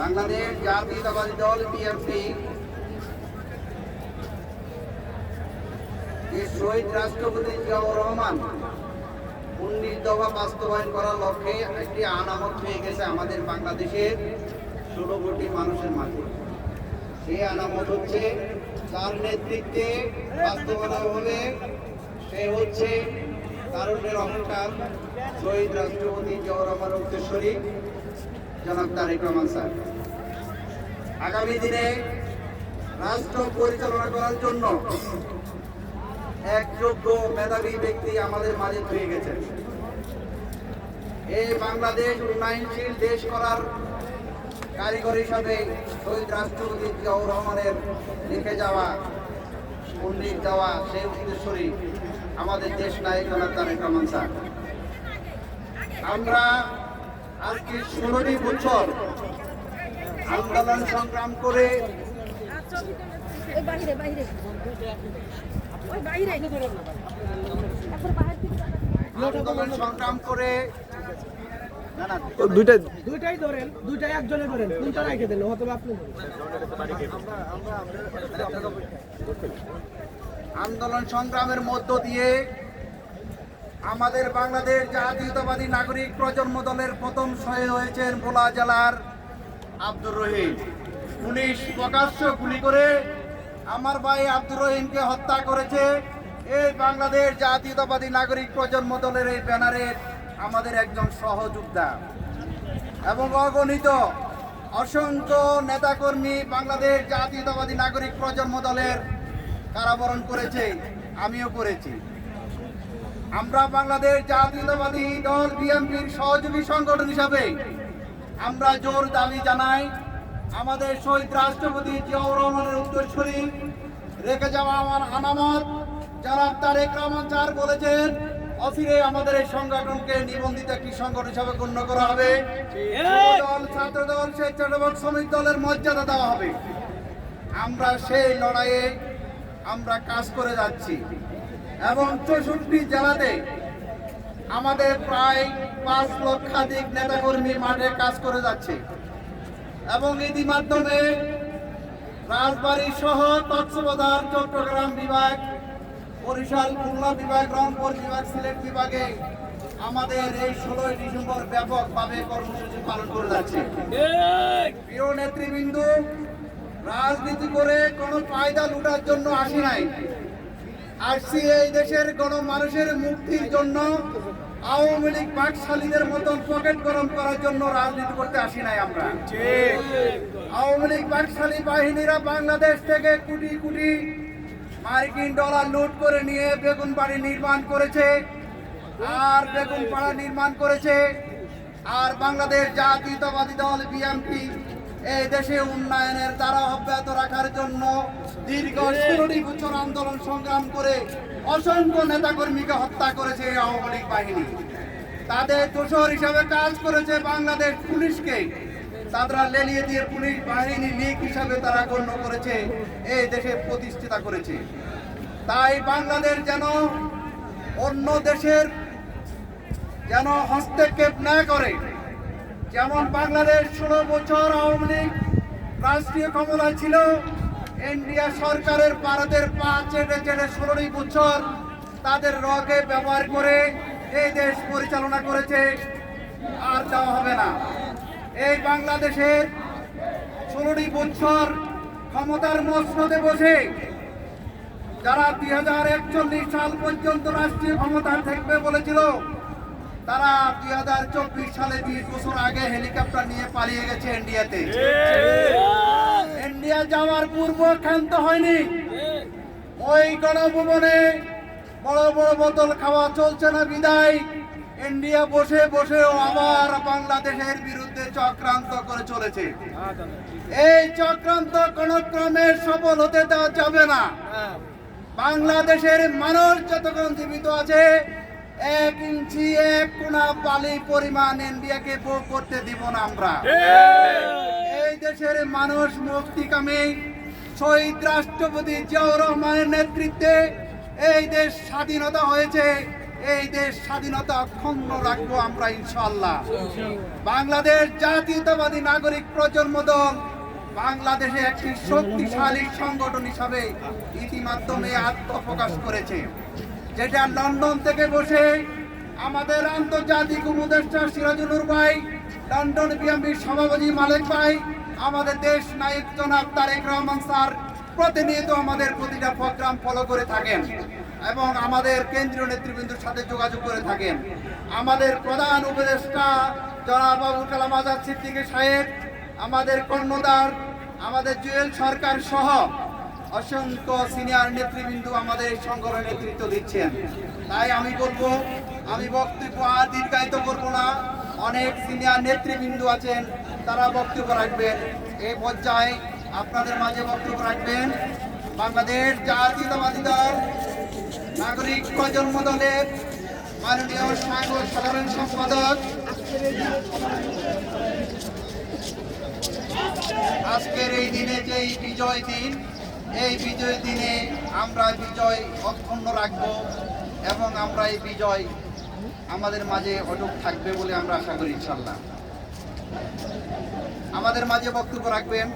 বাংলাদেশ জাতীয়তাবাদী দল বিএনপি। শহীদ রাষ্ট্রপতি জিয়াউর রহমান উনিশ দফা বাস্তবায়ন করার লক্ষ্যে একটি আনামত হয়ে গেছে আমাদের বাংলাদেশের ষোলো কোটি মানুষের মাঝে। সেই আনামত হচ্ছে তার নেতৃত্বে বাস্তবায়ন হবে। সে হচ্ছে তারুণ্যের অহংকার শহীদ রাষ্ট্রপতি জিয়াউর রহমান উত্তরস্বরী জনাব তারেক রহমান স্যার। আগামী দিনে রাষ্ট্র পরিচালনা করার জন্য এক যোগ্য মেধাবী ব্যক্তি আমাদের মাঝে হয়ে গেছেন। এই বাংলাদেশ উন্নয়নশীল দেশ করার কারিগর হিসাবে শহীদ রাষ্ট্রপতি জিয়াউর রহমানের লিখে যাওয়া, পণ্ডিত যাওয়া সেই উদ্দেশ্যই আমাদের দেশ নায়ক তারেক রহমান স্যার। আমরা আজকে ষোলোটি বছর আন্দোলন সংগ্রাম করে ওই বাইরে বাইরে ওই বাইরে তারপর বাইরে থেকে আন্দোলন সংগ্রাম করে না না দুইটাই ধরেন দুইটাই একজনে ধরেন কোনটা রেখে দেন হয়তো বা আপনি আন্দোলন সংগ্রামের মধ্য দিয়ে আমাদের বাংলাদেশ জাতীয়তাবাদী নাগরিক প্রজন্ম দলের প্রথম শহীদ হয়েছেন ভোলা জেলার আব্দুর রহিম। পুলিশ প্রকাশ্য গুলি করে আমার ভাই আব্দুর রহিমকে হত্যা করেছে। এই বাংলাদেশ জাতীয়তাবাদী নাগরিক প্রজন্ম দলের এই ব্যানারের আমাদের একজন সহযোদ্ধা এবং অগণিত অসংখ্য নেতাকর্মী বাংলাদেশ জাতীয়তাবাদী নাগরিক প্রজন্ম দলের কারাবরণ করেছে, আমিও করেছি। আমরা বাংলাদেশ জাতীয়তাবাদী দল বিএনপির সহযোগী সংগঠন হিসাবে আমরা জোর দাবি জানাই, আমাদের শহীদ রাষ্ট্রপতি জিয়াউর রহমানের উত্তরসূরি রেখে যাওয়া আমার আনামত। যারা তারেক রহমান বলেছেন, অচিরে আমাদের এই সংগঠনকে নিবন্ধিত একটি সংগঠন হিসাবে গণ্য করা হবে। দল ছাত্র দল স্বেচ্ছাসেবক শ্রমিক দলের মর্যাদা দেওয়া হবে। আমরা সেই লড়াইয়ে আমরা কাজ করে যাচ্ছি। এবং চৌষট্টি জেলাতে আমাদের প্রায় পাঁচ লক্ষাধিক নেতাকর্মী মাঠে কাজ করে যাচ্ছে। এবং ইতিমাধ্যমে রাজবাড়ী সহ কক্সবাজার চট্টগ্রাম বিভাগ বরিশাল খুলনা বিভাগ রংপুর বিভাগ সিলেট বিভাগে আমাদের এই ষোলোই ডিসেম্বর ব্যাপকভাবে কর্মসূচি পালন করে যাচ্ছে। প্রিয় নেতৃবৃন্দ রাজনীতি করে কোনো ফায়দা লুটার জন্য আসি নাই। আসছি এই দেশের গণমানুষের মুক্তির জন্য আওয়ামী লীগ বাকশালীদের মতন পকেট গরম করার জন্য রাজনীতি করতে আসি নাই আমরা। আওয়ামী লীগ বাকশালী বাহিনীরা বাংলাদেশ থেকে কোটি কোটি মার্কিন ডলার লুট করে নিয়ে বেগুন বাড়ি নির্মাণ করেছে, আর বেগুন পাড়া নির্মাণ করেছে, আর বাংলাদেশ জাতীয়তাবাদী দল, বিএনপি এই দেশে উন্নয়নের দ্বারা অব্যাহত রাখার জন্য দীর্ঘ ষোলোটি বছর আন্দোলন সংগ্রাম করে অসংখ্য নেতাকর্মীকে হত্যা করেছে এই আওয়ামী লীগ বাহিনী। তাদের দোষর হিসাবে কাজ করেছে বাংলাদেশ পুলিশকে। তারা লেলিয়ে দিয়ে পুলিশ বাহিনী লীগ হিসাবে তারা গণ্য করেছে এই দেশে প্রতিষ্ঠিতা করেছে। তাই বাংলাদেশ যেন অন্য দেশের যেন হস্তক্ষেপ না করে যেমন বাংলাদেশ ষোলো বছর আওয়ামী লীগ রাষ্ট্রীয় ক্ষমতায় ছিল ইন্ডিয়া সরকারের ভারতের পা চেটে চেটে ষোলোই বছর তাদের রকে ব্যবহার করে এই দেশ পরিচালনা করেছে, আর দেওয়া হবে না। এই বাংলাদেশের ষোলোটি বছর ক্ষমতার মসনদে বসে যারা দুই হাজার একচল্লিশ সাল পর্যন্ত রাষ্ট্রীয় ক্ষমতা থাকবে বলেছিল তারা দুই হাজার চব্বিশ সালে বিশ বছর আগে হেলিকপ্টার নিয়ে পালিয়ে গেছে ইন্ডিয়াতে। ইন্ডিয়া যাওয়ার পূর্ব ক্ষান্ত হয়নি। ওই গণভবনে বড় বড় বোতল খাওয়া চলছে না বিদায়। ইন্ডিয়া বসে বসেও আবার বাংলাদেশের বিরুদ্ধে চক্রান্ত করে চলেছে। এই চক্রান্ত কোন ক্রমে সফল হতে দেওয়া যাবে না। বাংলাদেশের মানুষ যতক্ষণ জীবিত আছে এক ইঞ্চি এক কোনা বালি পরিমাণ ইন্ডিয়াকে ভোগ করতে দিব না আমরা। এই দেশের মানুষ মুক্তিকামী শহীদ রাষ্ট্রপতি জিয়াউর রহমানের নেতৃত্বে এই দেশ স্বাধীনতা হয়েছে এই দেশ স্বাধীনতা অক্ষুণ্ণ রাখব আমরা ইনশাল্লাহ বাংলাদেশ জাতীয়তাবাদী নাগরিক প্রজন্ম দল বাংলাদেশে একটি শক্তিশালী সংগঠন হিসাবে ইতিমাধ্যমে আত্মপ্রকাশ করেছে। যেটা লন্ডন থেকে বসে আমাদের আন্তর্জাতিক উপদেষ্টা সিরাজুলুর ভাই, লন্ডন বিএমপির সভাপতি মালিক ভাই, আমাদের দেশ নায়ক জনাব তারেক রহমান স্যার প্রতিনিয়ত আমাদের প্রতিটা প্রোগ্রাম ফলো করে থাকেন এবং আমাদের কেন্দ্রীয় নেতৃবৃন্দের সাথে যোগাযোগ করে থাকেন। আমাদের প্রধান উপদেষ্টা জনাব আবুল কালাম আজাদ সিদ্দিকী সাহেব, আমাদের কর্ণদার আমাদের জুয়েল সরকার সহ অসংখ্য সিনিয়র নেতৃবৃন্দ আমাদের সংগঠনের নেতৃত্ব দিচ্ছেন। তাই আমি বলব, আমি বক্তব্য আর দীর্ঘায়িত করব না। অনেক সিনিয়র নেতৃবৃন্দ আছেন, তারা বক্তব্য রাখবেন। এই পর্যায়ে আপনাদের মাঝে বক্তব্য রাখবেন, বাংলাদেশ জাতীয়তাবাদী দল, নাগরিক প্রজন্ম দলের মাননীয় সাধারণ সম্পাদক। আজকের এই দিনে যে বিজয় দিন এই বিজয় দিনে আমরা বিজয় অক্ষুণ্ণ রাখব এবং আমরা এই বিজয় আমাদের মাঝে অটুট থাকবে বলে আমরা আশা করি ইনশাল্লাহ আমাদের মাঝে বক্তব্য রাখবেন